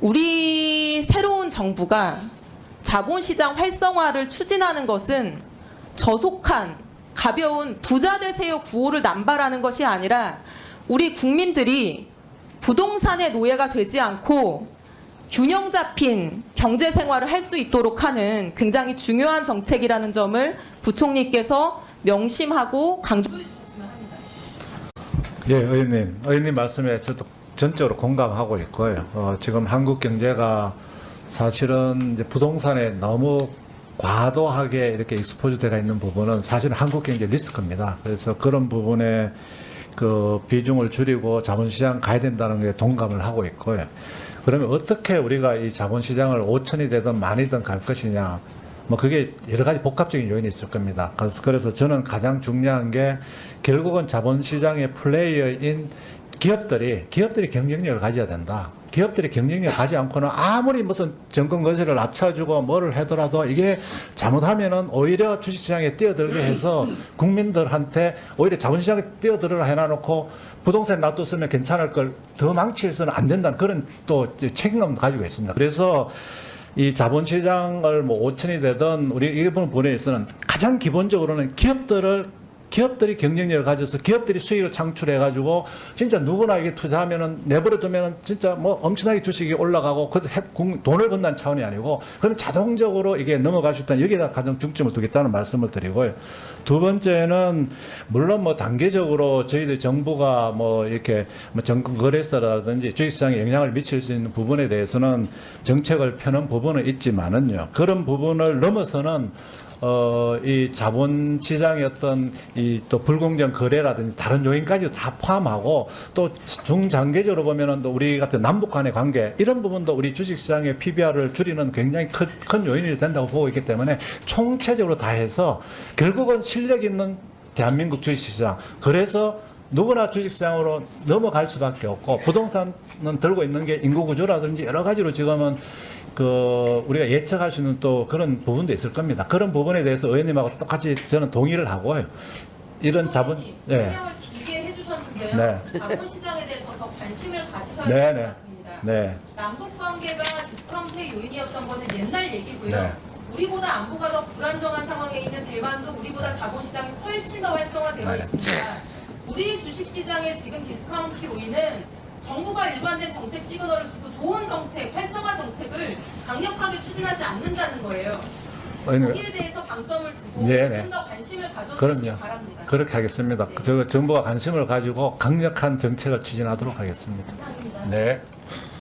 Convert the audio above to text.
우리 새로운 정부가 자본시장 활성화를 추진하는 것은 저속한 가벼운 부자 되세요 구호를 남발하는 것이 아니라 우리 국민들이 부동산의 노예가 되지 않고 균형 잡힌 경제 생활을 할 수 있도록 하는 굉장히 중요한 정책이라는 점을 부총리께서 명심하고 강조해 주셨으면 합니다. 예, 의원님. 의원님 말씀에 저도 전적으로 공감하고 있고요. 어, 지금 한국 경제가 사실은 부동산에 너무 과도하게 이렇게 익스포즈되어 있는 부분은 사실은 한국 경제 리스크입니다. 그래서 그런 부분에 그 비중을 줄이고 자본시장 가야 된다는 게 동감을 하고 있고요. 그러면 어떻게 우리가 이 자본시장을 5천이 되든 만이든 갈 것이냐. 뭐 그게 여러 가지 복합적인 요인이 있을 겁니다. 그래서 저는 가장 중요한 게 결국은 자본시장의 플레이어인 기업들이 기업들이 경쟁력을 가져야 된다. 기업들이 경쟁력을 가지 않고는 아무리 무슨 정권 건설을 낮춰주고 뭐를 하더라도 이게 잘못하면은 오히려 주식시장에 뛰어들게 해서 국민들한테 오히려 자본시장에 뛰어들으라 해놔놓고 부동산 놔뒀으면 괜찮을 걸 더 망치해서는 안 된다는 그런 또 책임감을 가지고 있습니다. 그래서 이 자본시장을 뭐 5천이 되든 우리 일본 분야에서는 가장 기본적으로는 기업들을 기업들이 경쟁력을 가져서 기업들이 수익을 창출해가지고 진짜 누구나 이게 투자하면은 내버려 두면은 진짜 뭐 엄청나게 주식이 올라가고 그 돈을 번다는 차원이 아니고 그럼 자동적으로 이게 넘어갈 수 있다는 여기다 가장 중점을 두겠다는 말씀을 드리고요. 두 번째는 물론 뭐 단계적으로 저희들 정부가 뭐 이렇게 뭐 정권 거래소라든지 주식시장에 영향을 미칠 수 있는 부분에 대해서는 정책을 펴는 부분은 있지만은요. 그런 부분을 넘어서는 어, 이 자본 시장의 어떤 이 또 불공정 거래라든지 다른 요인까지 다 포함하고 또 중장기적으로 보면은 또 우리 같은 남북 간의 관계 이런 부분도 우리 주식 시장의 PBR을 줄이는 굉장히 큰, 큰 요인이 된다고 보고 있기 때문에 총체적으로 다 해서 결국은 실력 있는 대한민국 주식 시장. 그래서 누구나 주식시장으로 넘어갈 수밖에 없고 부동산은 들고 있는 게 인구 구조라든지 여러 가지로 지금은 그 우리가 예측할 수 있는 또 그런 부분도 있을 겁니다. 그런 부분에 대해서 의원님하고 똑같이 저는 동의를 하고요. 이런 자본 예. 길게 해주셨는데요. 네. 자본시장에 대해서 더 관심을 가지셔야 네, 될 네. 것 같습니다. 네. 남북 관계가 디스카운트의 요인이었던 거는 옛날 얘기고요. 네. 우리보다 안보가 더 불안정한 상황에 있는 대만도 우리보다 자본시장이 훨씬 더 활성화되어 네. 있습니다. 우리 주식시장의 지금 디스카운트 요인은 정부가 일관된 정책 시그널을 주고 좋은 정책, 활성화 정책을 강력하게 추진하지 않는다는 거예요. 거기에 대해서 방점을 두고 네, 네. 좀더 관심을 가져주시기. 바랍니다. 그렇게 하겠습니다. 저 정부가 관심을 가지고 강력한 정책을 추진하도록 하겠습니다. 감사합니다. 네.